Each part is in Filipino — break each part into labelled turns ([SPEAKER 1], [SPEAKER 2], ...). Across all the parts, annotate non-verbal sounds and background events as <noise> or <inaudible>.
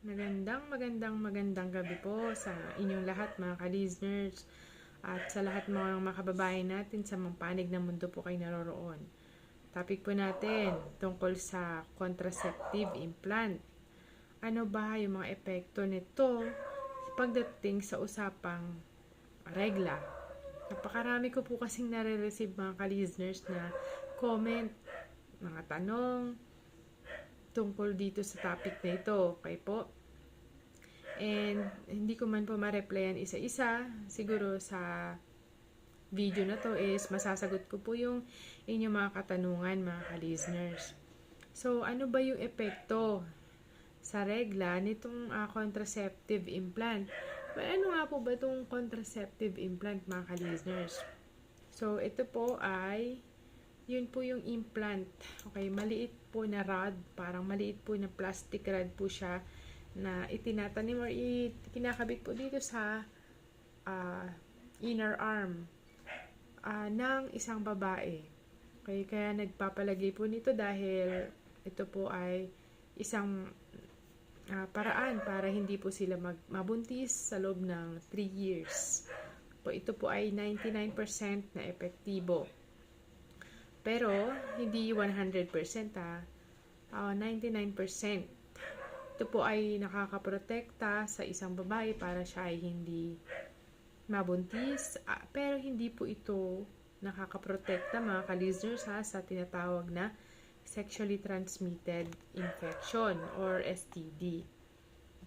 [SPEAKER 1] Magandang, magandang, magandang gabi po sa inyong lahat mga ka-listeners at sa lahat mga mga kababayan natin sa mga panig ng mundo po kayo naroroon. Topic po natin tungkol sa contraceptive implant. Ano ba yung mga epekto nito pagdating sa usapang regla? Napakarami ko po kasing nare-receive mga ka-listeners na comment, mga tanong, tungkol dito sa topic na ito. Okay po? And hindi ko man po ma-replyan isa-isa. Siguro sa video na to is masasagot ko po yung inyong mga katanungan mga ka-listeners. So, ano ba yung epekto sa regla nitong uh, contraceptive implant? Well, ano nga po ba itong contraceptive implant mga ka-listeners? So, ito po ay yun po yung implant. Okay, maliit po na rod, parang maliit po na plastic rod po siya na itinatanim or kinakabit po dito sa uh, inner arm uh, ng isang babae. Okay, kaya nagpapalagay po nito dahil ito po ay isang uh, paraan para hindi po sila mag mabuntis sa loob ng 3 years. Po, ito po ay 99% na epektibo. Pero, hindi 100% ah. Uh, 99%. Ito po ay nakakaprotekta sa isang babae para siya ay hindi mabuntis. Uh, pero hindi po ito nakakaprotekta mga ka-listeners ha, sa tinatawag na sexually transmitted infection or STD.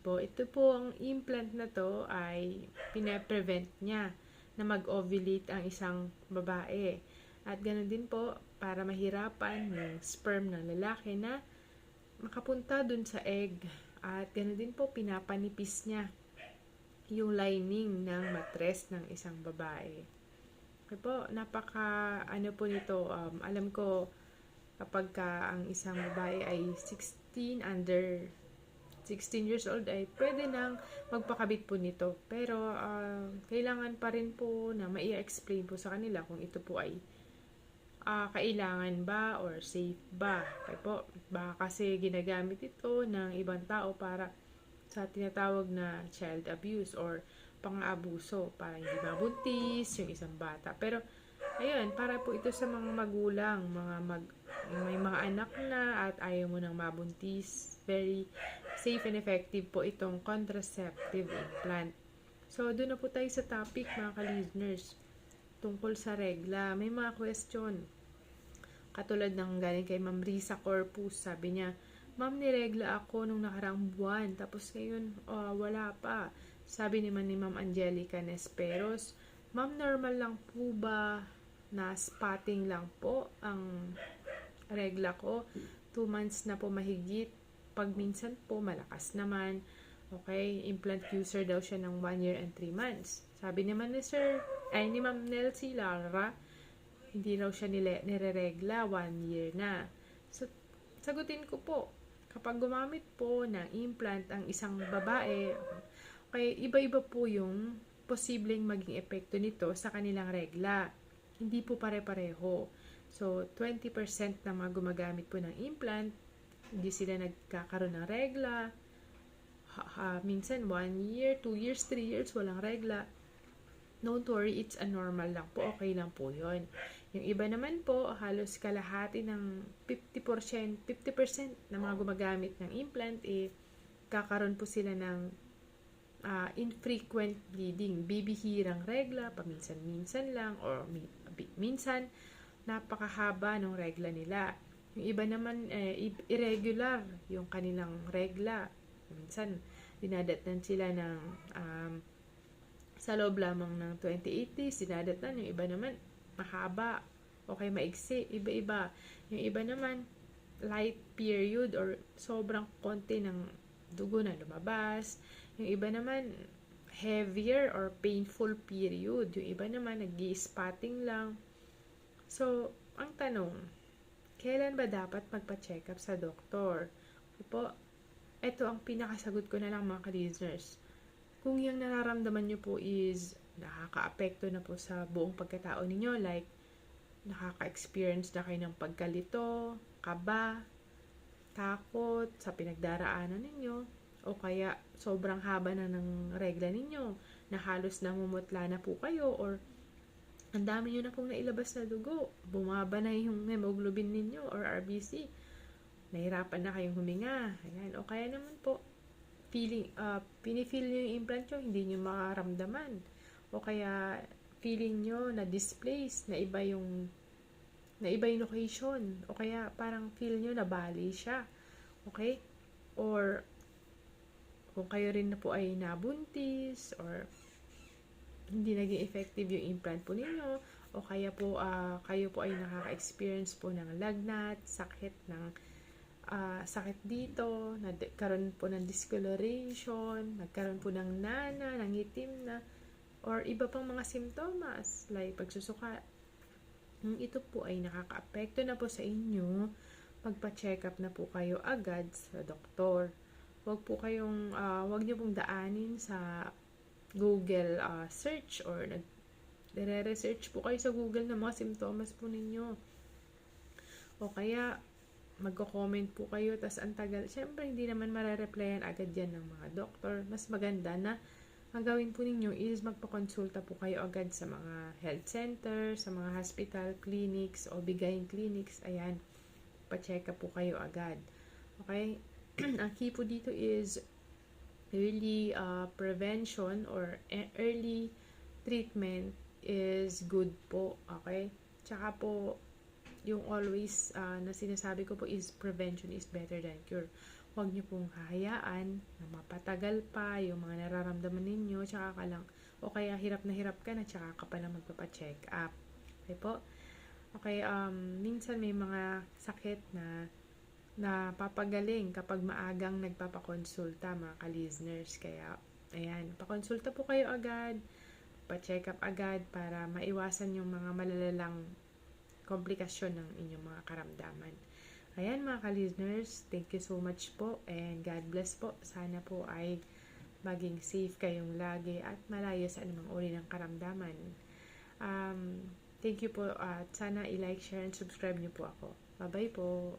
[SPEAKER 1] Po, ito po ang implant na to ay pinaprevent niya na mag-ovulate ang isang babae. At ganoon din po, para mahirapan yung sperm ng lalaki na makapunta dun sa egg. At ganoon din po, pinapanipis niya yung lining ng matres ng isang babae. Okay po, napaka, ano po nito, um, alam ko, kapag ka ang isang babae ay 16 under 16 years old ay pwede nang magpakabit po nito. Pero uh, kailangan pa rin po na mai-explain po sa kanila kung ito po ay uh, kailangan ba or safe ba. Okay po, baka kasi ginagamit ito ng ibang tao para sa tinatawag na child abuse or pang-abuso para hindi mabuntis yung isang bata. Pero, ayun, para po ito sa mga magulang, mga mag, may mga anak na at ayaw mo nang mabuntis. Very safe and effective po itong contraceptive implant. So, doon na po tayo sa topic mga ka-listeners tungkol sa regla. May mga question. Katulad ng galing kay Ma'am Risa Corpus, sabi niya, Ma'am, niregla ako nung nakarang buwan, tapos ngayon, uh, wala pa. Sabi naman ni Ma'am Angelica Nesperos, Ma'am, normal lang po ba na spotting lang po ang regla ko? Two months na po mahigit. Pag minsan po, malakas naman. Okay, implant user daw siya ng 1 year and 3 months. Sabi naman ni Sir, ay ni Ma'am Nelsie Lara, hindi raw siya nile, nireregla 1 year na. So, sagutin ko po, kapag gumamit po ng implant ang isang babae, okay, iba-iba po yung posibleng maging epekto nito sa kanilang regla. Hindi po pare-pareho. So, 20% na mga gumagamit po ng implant, hindi sila nagkakaroon ng regla. Ha, ha, minsan, 1 year, 2 years, 3 years, walang regla don't worry, it's a normal lang po. Okay lang po yon. Yung iba naman po, halos kalahati ng 50%, 50% na mga gumagamit ng implant, eh, kakaroon po sila ng uh, infrequent bleeding, bibihirang regla, paminsan-minsan lang, or minsan, napakahaba ng regla nila. Yung iba naman, eh, irregular yung kanilang regla. Minsan, dinadatnan sila ng um, sa loob lamang ng 28 days. Yung iba naman, mahaba. Okay, maigsi. Iba-iba. Yung iba naman, light period or sobrang konti ng dugo na lumabas. Yung iba naman, heavier or painful period. Yung iba naman, nag spotting lang. So, ang tanong, kailan ba dapat magpa-check up sa doktor? Po, ito ang pinakasagot ko na lang mga ka-listeners kung yung nararamdaman nyo po is nakaka-apekto na po sa buong pagkatao ninyo, like nakaka-experience na kayo ng pagkalito, kaba, takot sa pinagdaraanan ninyo, o kaya sobrang haba na ng regla ninyo, na halos namumutla na po kayo, or ang dami nyo na pong nailabas na dugo, bumaba na yung hemoglobin ninyo or RBC, nahirapan na kayong huminga, ayan, o kaya naman po, feeling, uh, pinifeel nyo yung implant nyo, hindi nyo makaramdaman, o kaya feeling nyo na displaced, na iba yung na iba yung location. O kaya parang feel nyo na bali siya. Okay? Or kung kayo rin na po ay nabuntis or hindi naging effective yung implant po ninyo o kaya po uh, kayo po ay nakaka-experience po ng lagnat, sakit ng uh, sakit dito, nagkaroon po ng discoloration, nagkaroon po ng nana, ng itim na or iba pang mga simptomas like pagsusuka kung ito po ay nakaka-apekto na po sa inyo, magpa-check up na po kayo agad sa doktor. Huwag po kayong, uh, huwag niyo pong daanin sa Google uh, search or nag research po kayo sa Google ng mga simptomas po ninyo. O kaya, magko-comment po kayo, tas ang tagal. Siyempre, hindi naman mare-replyan agad yan ng mga doktor. Mas maganda na ang gawin po ninyo is magpakonsulta po kayo agad sa mga health center, sa mga hospital, clinics, o bigayin clinics. Ayan, pa-check po kayo agad. Okay? <clears throat> ang key po dito is early uh, prevention or e, early treatment is good po. Okay? Tsaka po, yung always uh, na sinasabi ko po is prevention is better than cure. Huwag niyo pong hahayaan na mapatagal pa yung mga nararamdaman ninyo, tsaka ka lang, o kaya hirap na hirap ka na, tsaka ka pa lang magpapacheck up. Okay po? Okay, um, minsan may mga sakit na napapagaling kapag maagang nagpapakonsulta mga ka-listeners. Kaya, ayan, pakonsulta po kayo agad, pa-check up agad para maiwasan yung mga malalalang komplikasyon ng inyong mga karamdaman. Ayan mga ka-listeners, thank you so much po and God bless po. Sana po ay maging safe kayong lagi at malayo sa anumang uri ng karamdaman. Um, thank you po at sana i-like, share, and subscribe niyo po ako. Bye-bye po!